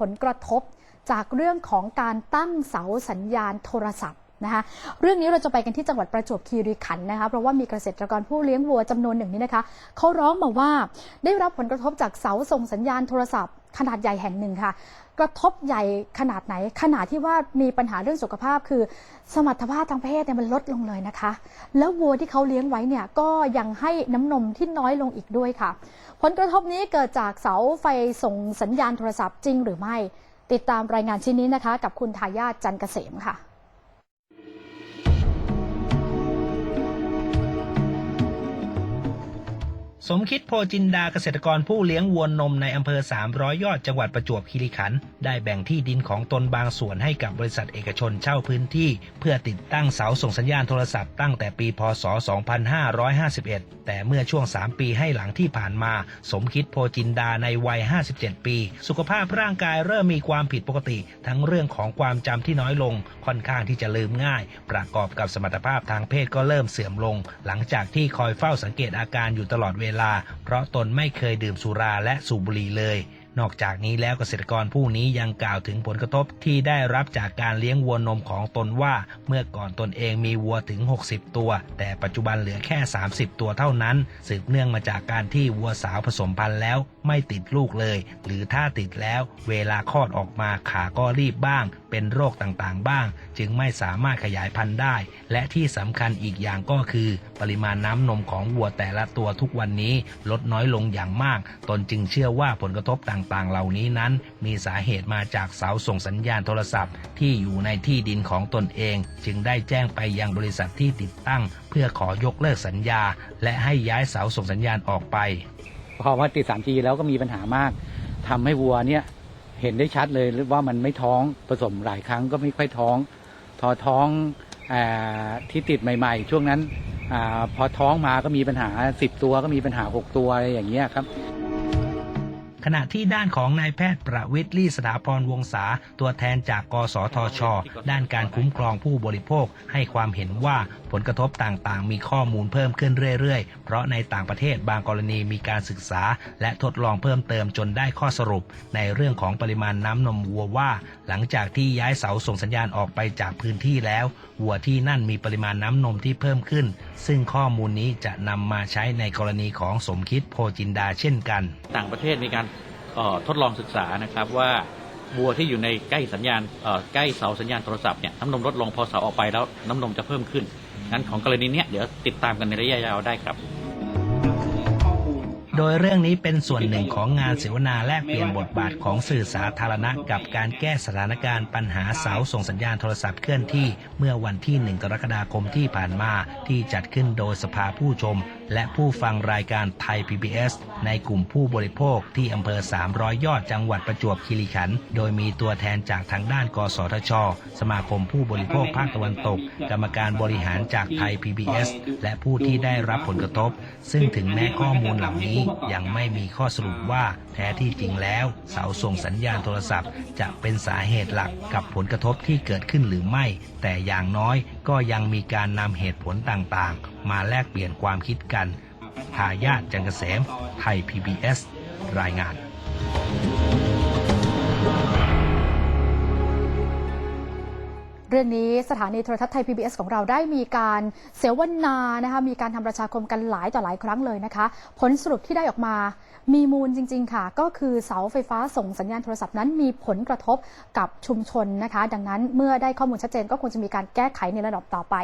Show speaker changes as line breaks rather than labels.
ผลกระทบจากเรื่องของการตั้งเสาสัญญาณโทรศัพท์นะคะเรื่องนี้เราจะไปกันที่จังหวัดประจวบคีรีขันธ์นะคะเพราะว่ามีเกษตรกรผู้เลี้ยงวัวจำนวนหนึ่งนี่นะคะเขาร้องมาว่าได้รับผลกระทบจากเสาส่งสัญญาณโทรศัพท์ ขนาดใหญ่แห่งหนึ่งค่ะ กระทบใหญ่ขนาดไหน ขนาดที่ว่ามีปัญหาเรื่องสุขภาพคือ สมรรถภาพทางเพศเนี่ยมันลดลงเลยนะคะ แล้ววัวที่เขาเลี้ยงไว้เนี่ยก็ยังให้น้ำนมที่น้อยลงอีกด้วยค่ะ ผลกระทบนี้เกิดจากเสาไฟส่งสัญญาณโทรศัพท์จริงหรือไม่ ติดตามรายงานชิ้นนี้นะคะ กับคุณทายาทจันเกษมค่ะ
สมคิดโพจินดาเกษตรกรผู้เลี้ยงวัวนมในอำเภอ 300 ยอดจังหวัดประจวบคีรีขันธ์ได้แบ่งที่ดินของตนบางส่วนให้กับบริษัทเอกชนเช่าพื้นที่ เพื่อติดตั้งเสาส่งสัญญาณโทรศัพท์ตั้งแต่ปีพศ 2551 แต่เมื่อช่วง 3 ปีให้หลังที่ผ่านมา สมคิดโพจินดาในวัย 57 ปี สุขภาพร่างกายเริ่มมีความผิดปกติ ทั้งเรื่องของความจำที่น้อยลง ค่อนข้างที่จะลืมง่าย ประกอบกับสมรรถภาพทางเพศก็เริ่มเสื่อมลง หลังจากที่คอยเฝ้าสังเกตอาการอยู่ตลอดเวลาเพราะตนไม่เคยดื่มสุราและสูบบุหรี่เลย นอกจากนี้แล้วเกษตรกรผู้นี้ยังกล่าวถึงผลกระทบที่ได้รับจากการเลี้ยงวัวนมของตนว่า เมื่อก่อนตนเองมีวัวถึง 60 ตัว แต่ปัจจุบันเหลือแค่ 30 ตัวเท่านั้น สืบเนื่องมาจากการที่วัวสาวผสมพันธุ์แล้วไม่ติดลูกเลย หรือถ้าติดแล้ว เวลาคลอดออกมาขาก็รีบบ้าง เป็นโรคต่างๆ บ้าง จึงไม่สามารถขยายพันธุ์ได้ และที่สำคัญอีกอย่างก็คือ ปริมาณน้ำนมของวัวแต่ละตัวทุกวันนี้ ลดน้อยลงอย่างมาก ตนจึงเชื่อว่าผลกระทบต่างๆ เหล่านี้นั้น มีสาเหตุมาจากเสาส่งสัญญาณโทรศัพท์ ที่อยู่ในที่ดินของตนเอง จึงได้แจ้งไปยังบริษัทที่ติดตั้ง เพื่อขอยกเลิกสัญญา และให้ย้ายเสาส่งสัญญาณออกไป
พอมาติด 3G แล้วก็มีปัญหามากทำให้วัวเนี่ยเห็นได้ชัดเลยว่ามันไม่ท้องผสมหลายครั้งก็ไม่ค่อยท้อง ทอท้องอาที่ติดใหม่ ๆ ช่วงนั้นอาพอท้องมาก็มีปัญหา 10 ตัวก็มีปัญหา 6 ตัวอะไรอย่างเงี้ยครับ
ขณะที่ด้านของนายแพทย์ประวิทย์ลี่สถาพรวงศาตัวแทนจากกสทช ด้านการคุ้มครองผู้บริโภค ให้ความเห็นว่าผลกระทบต่างๆ มีข้อมูลเพิ่มขึ้นเรื่อยๆ เพราะในต่างประเทศบางกรณีมีการศึกษา และทดลองเพิ่มเติมจนได้ข้อสรุป ในเรื่องของปริมาณน้ำนมวัวว่า หลังจากที่ย้ายเสาส่งสัญญาณออกไปจากพื้นที่แล้ว วัวที่นั่นมีปริมาณน้ำนมที่เพิ่มขึ้น ซึ่งข้อมูลนี้จะนำมาใช้ในกรณีของสมคิดโพจินดาเช่นกัน
ต่างประเทศมีการ ทดลองศึกษานะครับว่าวัวที่อยู่ในใกล้สัญญาณใกล้เสาสัญญาณโทรศัพท์เนี่ยน้ำนมลดลงพอเสาออกไปแล้วน้ำนมจะเพิ่มขึ้นงั้นของกรณีเนี้ยเดี๋ยวติดตามกันในระยะยาวได้ครับ
โดยเรื่องนี้เป็นส่วนหนึ่งของงานเสวนาแลกเปลี่ยนบทบาทของสื่อสาธารณะ กับการแก้สถานการณ์ปัญหาเสาส่งสัญญาณโทรศัพท์เคลื่อนที่ เมื่อวันที่ 1 กรกฎาคมที่ผ่านมาที่จัดขึ้นโดยสภาผู้ชม และผู้ฟังรายการไทย PBS ในกลุ่มผู้บริโภคที่อำเภอ 300 ยอดจังหวัดประจวบคีรีขันธ์โดยมีตัวแทนจากทางด้าน กสทช สมาคมผู้บริโภคภาคตะวันตก กรรมการบริหารจากไทย PBS และผู้ที่ได้รับผลกระทบ ซึ่งถึงแม้ข้อมูลเหล่านี้ยังไม่มีข้อสรุปว่าแท้ที่จริงแล้ว เสาส่งสัญญาณโทรศัพท์ จะเป็นสาเหตุหลักกับผลกระทบที่เกิดขึ้นหรือไม่ แต่อย่างน้อย ก็ยังมีการนำเหตุผลต่างๆ มาแลกเปลี่ยนความคิดกันทายาทจังเกษมไทย PBS รายงาน
เรื่องนี้สถานีโทรทัศน์ไทย PBS ของเราได้มีการเสวนานะคะมีการทำประชาคมกันหลายต่อหลายครั้งเลยนะคะ ผลสรุปที่ได้ออกมามีมูลจริง ๆ ค่ะ ก็คือเสาไฟฟ้าส่งสัญญาณโทรศัพท์นั้นมีผลกระทบกับชุมชนนะคะ ดังนั้นเมื่อได้ข้อมูลชัดเจนก็ควรจะมีการแก้ไขในระดับต่อไป